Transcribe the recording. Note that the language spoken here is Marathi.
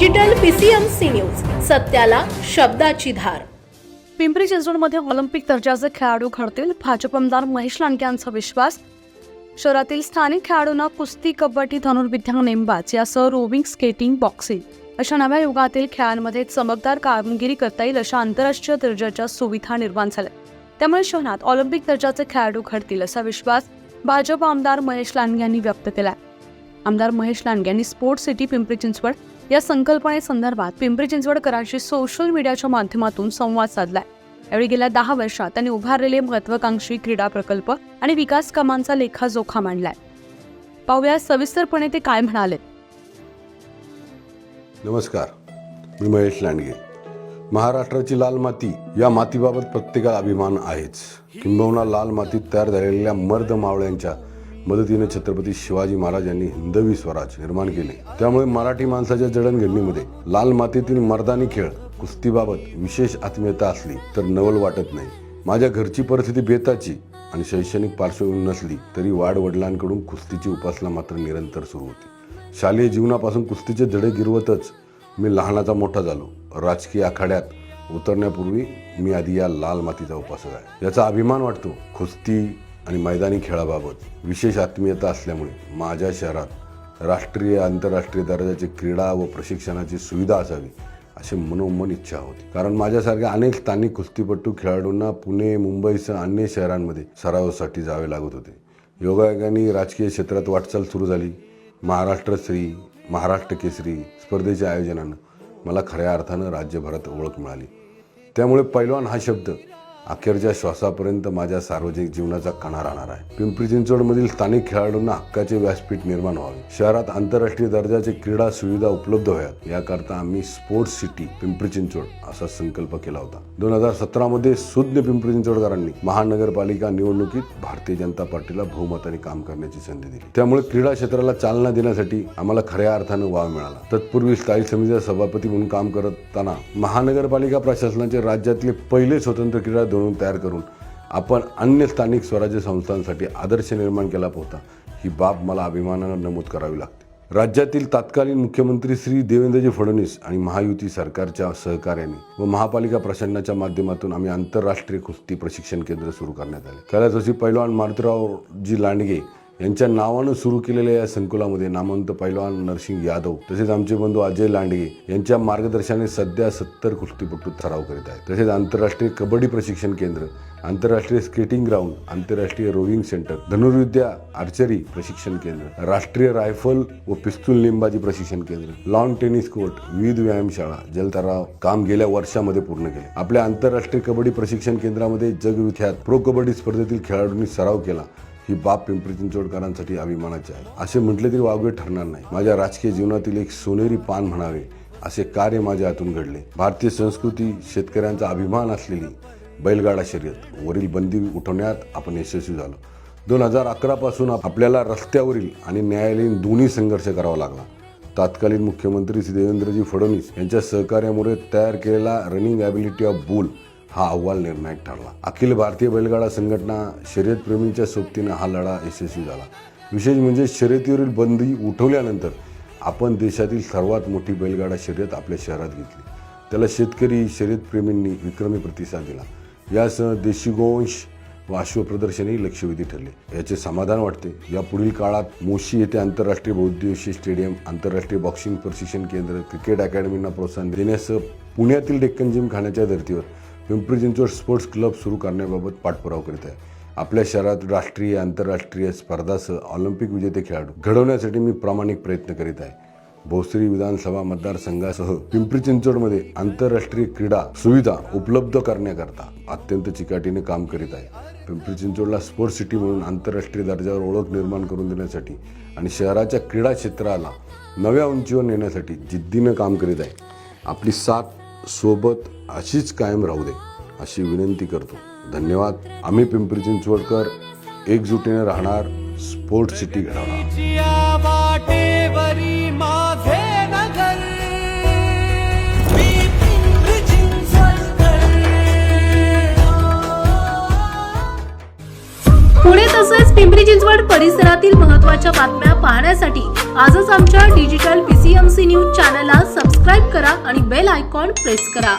डिजिटल पीसीएमसी न्यूज सत्याला शब्दाची धार. पिंपरी चिंचवडमध्ये ऑलिम्पिक दर्जाचे खेळाडू घडतील. भाजप आमदार महेश लांडगे यांचा विश्वास. शहरातील स्थानिक खेळाडूंना कुस्ती कबड्डी धनुर्विद्या नेमबाज यासह रोविंग स्केटिंग बॉक्सिंग अशा नव्या युगातील खेळांमध्ये चमकदार कामगिरी करता येईल अशा आंतरराष्ट्रीय दर्जाच्या सुविधा निर्माण झाल्या. त्यामुळे शहरात ऑलिम्पिक दर्जाचे खेळाडू घडतील असा विश्वास भाजप आमदार महेश लांडगे यांनी व्यक्त केला आमदार महेश लांडगे यांनी स्पोर्ट्स सिटी पिंपरी चिंचवड या संकल्पनेसंदर्भात पिंपरी चिंचवडकरांशी सोशल मीडियाच्या माध्यमातून संवाद साधलाय. यावेळी गेल्या दहा वर्षात त्यांनी उभारलेले महत्वाकांक्षी क्रीडा प्रकल्प आणि विकास कामांचा लेखाजोखा मांडलाय. पाहूया सविस्तरपणे ते काय म्हणाले. नमस्कार मी महेश लांडगे. महाराष्ट्राची लाल माती या मातीबाबत प्रत्येकाला अभिमान आहेच. किंबहुना लाल मातीत तयार झालेल्या मर्द मावळ्यांच्या मदतीने छत्रपती शिवाजी महाराज यांनी हिंदवी स्वराज निर्माण केले. त्यामुळे मराठी माणसाच्या जडणघडणीमध्ये लाल मातीतील मर्दानी खेळ कुस्तीबाबत विशेष आत्मीयता असली तर नवल वाटत नाही. माझ्या घरची परिस्थिती बेताची आणि शैक्षणिक पार्श्वभूमी नसली तरी वाडवडिलांकडून कुस्तीची उपासना मात्र निरंतर सुरू होती. शालेय जीवनापासून कुस्तीचे धडे गिरवतच मी लहानाचा मोठा झालो. राजकीय आखाड्यात उतरण्यापूर्वी मी आधी या लाल मातीचा उपासक आहे. याचा अभिमान वाटतो. कुस्ती आणि मैदानी खेळाबाबत विशेष आत्मीयता असल्यामुळे माझ्या शहरात राष्ट्रीय आंतरराष्ट्रीय दर्जाची क्रीडा व प्रशिक्षणाची सुविधा असावी अशी मनोमन इच्छा होती. कारण माझ्यासारख्या अनेक स्थानिक कुस्तीपटू खेळाडूंना पुणे मुंबईसह अन्य शहरांमध्ये सरावासाठी जावे लागत होते. योगायोगाने राजकीय क्षेत्रात वाटचाल सुरू झाली. महाराष्ट्र श्री महाराष्ट्र केसरी स्पर्धेच्या आयोजनानं मला खऱ्या अर्थानं राज्यभरात ओळख मिळाली. त्यामुळे पैलवान हा शब्द अखेरच्या श्वासापर्यंत माझ्या सार्वजनिक जीवनाचा कणा राहणार आहे. पिंपरी चिंचवडमधील स्थानिक खेळाडूंना हक्काचे व्यासपीठ निर्माण व्हावे. शहरात आंतरराष्ट्रीय दर्जाचे क्रीडा सुविधा उपलब्ध व्हाव्यात. याकरता आम्ही स्पोर्ट्स सिटी पिंपरी चिंचवड असा संकल्प केला होता. दोन हजार सतरामध्ये सुज्ञ पिंपरी चिंचवडकरांनी महानगरपालिका निवडणुकीत भारतीय जनता पार्टीला बहुमताने काम करण्याची संधी दिली. त्यामुळे क्रीडा क्षेत्राला चालना देण्यासाठी आम्हाला खऱ्या अर्थानं वाव मिळाला. तत्पूर्वी स्थायी समितीचा सभापती म्हणून काम करताना महानगरपालिका प्रशासनाचे राज्यातले पहिले स्वतंत्र क्रीडा धोरण तयार करून आपण अन्य स्थानिक स्वराज्य संस्थांसाठी आदर्श निर्माण केला होता ही बाब मला अभिमानानं नमूद करावी लागते. राज्यातील तत्कालीन मुख्यमंत्री श्री देवेंद्रजी फडणवीस आणि महायुती सरकारच्या सहकार्याने व महापालिका प्रशासनाच्या माध्यमातून आम्ही आंतरराष्ट्रीय कुस्ती प्रशिक्षण केंद्र सुरू करण्यात आले. कैलासवासी पैलवान मारुतरावजी लांडगे यांच्या नावानं सुरू केलेल्या या संकुलामध्ये नामवंत पैलवान नरसिंग यादव तसेच आमचे बंधू अजय लांडगे यांच्या मार्गदर्शनाने सध्या सत्तर कुस्तीपटू सराव करीत आहेत. तसेच आंतरराष्ट्रीय कबड्डी प्रशिक्षण केंद्र आंतरराष्ट्रीय स्केटिंग ग्राउंड आंतरराष्ट्रीय रोविंग सेंटर धनुर्विद्या आर्चरी प्रशिक्षण केंद्र राष्ट्रीय रायफल व पिस्तूल नेमबाजी प्रशिक्षण केंद्र लॉन टेनिस कोर्ट विविध व्यायामशाळा जलतराव काम गेल्या वर्षामध्ये पूर्ण केले. आपल्या आंतरराष्ट्रीय कबड्डी प्रशिक्षण केंद्रामध्ये जगविख्यात प्रो कबड्डी स्पर्धेतील खेळाडूंनी सराव केला. ही बाब पिंपरी चिंचवडकरांसाठी अभिमानाची आहे. असे म्हटले तरी वावगे ठरणार नाही. माझ्या राजकीय जीवनातील एक सोनेरी पान म्हणावे असे कार्य माझ्या हातून घडले. भारतीय संस्कृती शेतकऱ्यांचा अभिमान असलेली बैलगाडा शर्यत. वरील बंदी उठवण्यात आपण यशस्वी झालो. दोन हजार अकरापासून आपल्याला रस्त्यावरील आणि न्यायालयीन दोन्ही संघर्ष करावा लागला. तत्कालीन मुख्यमंत्री श्री देवेंद्रजी फडणवीस यांच्या सहकार्यामुळे तयार केलेला रनिंग ॲबिलिटी ऑफ बुल हा अहवाल निर्णायक ठरला. अखिल भारतीय बैलगाडा संघटना शर्यतप्रेमींच्या सोबतीनं हा लढा यशस्वी झाला. विशेष म्हणजे शर्यतीवरील बंदी उठवल्यानंतर आपण देशातील सर्वात मोठी बैलगाडा शर्यत आपल्या शहरात घेतली. त्याला शेतकरी शर्यतप्रेमींनी विक्रमी प्रतिसाद दिला. यासह देशी गोवंश व अश्वप्रदर्शनही लक्षवेधी ठरले. याचे समाधान वाटते. या पुढील काळात मोशी येथे आंतरराष्ट्रीय बहुद्देशीय स्टेडियम आंतरराष्ट्रीय बॉक्सिंग प्रशिक्षण केंद्र क्रिकेट अकॅडमींना प्रोत्साहन देण्यासह पुण्यातील डेक्कन जिम खाण्याच्या धर्तीवर पिंपरी चिंचवड स्पोर्ट्स क्लब सुरू करण्याबाबत पाठपुरावा करीत आहे. आपल्या शहरात राष्ट्रीय आंतरराष्ट्रीय स्पर्धासह ऑलिम्पिक विजेते खेळाडू घडवण्यासाठी मी प्रामाणिक प्रयत्न करीत आहे. भोसरी विधानसभा मतदारसंघासह पिंपरी चिंचवडमध्ये आंतरराष्ट्रीय क्रीडा सुविधा उपलब्ध करण्याकरता अत्यंत चिकाटीने काम करीत आहे. पिंपरी चिंचवडला स्पोर्ट्स सिटी म्हणून आंतरराष्ट्रीय दर्जावर ओळख निर्माण करून देण्यासाठी आणि शहराच्या क्रीडा क्षेत्राला नव्या उंचीवर नेण्यासाठी जिद्दीनं काम करीत आहे. आपली साथ सोबत अशीच कायम राहू दे अशी विनंती करतो. धन्यवाद. आम्ही पिंपरी चिंचवडकर एकजुटीने राहणार स्पोर्ट सिटी घडवणार. पुणे तसेच पिंपरी चिंचवड परिसरातील महत्त्वाच्या बातम्या पाहण्यासाठी आजच आमच्या डिजिटल पीसीएमसी न्यूज चॅनलला सबस्क्राईब सबस्क्राईब करा आणि बेल आयकॉन प्रेस करा.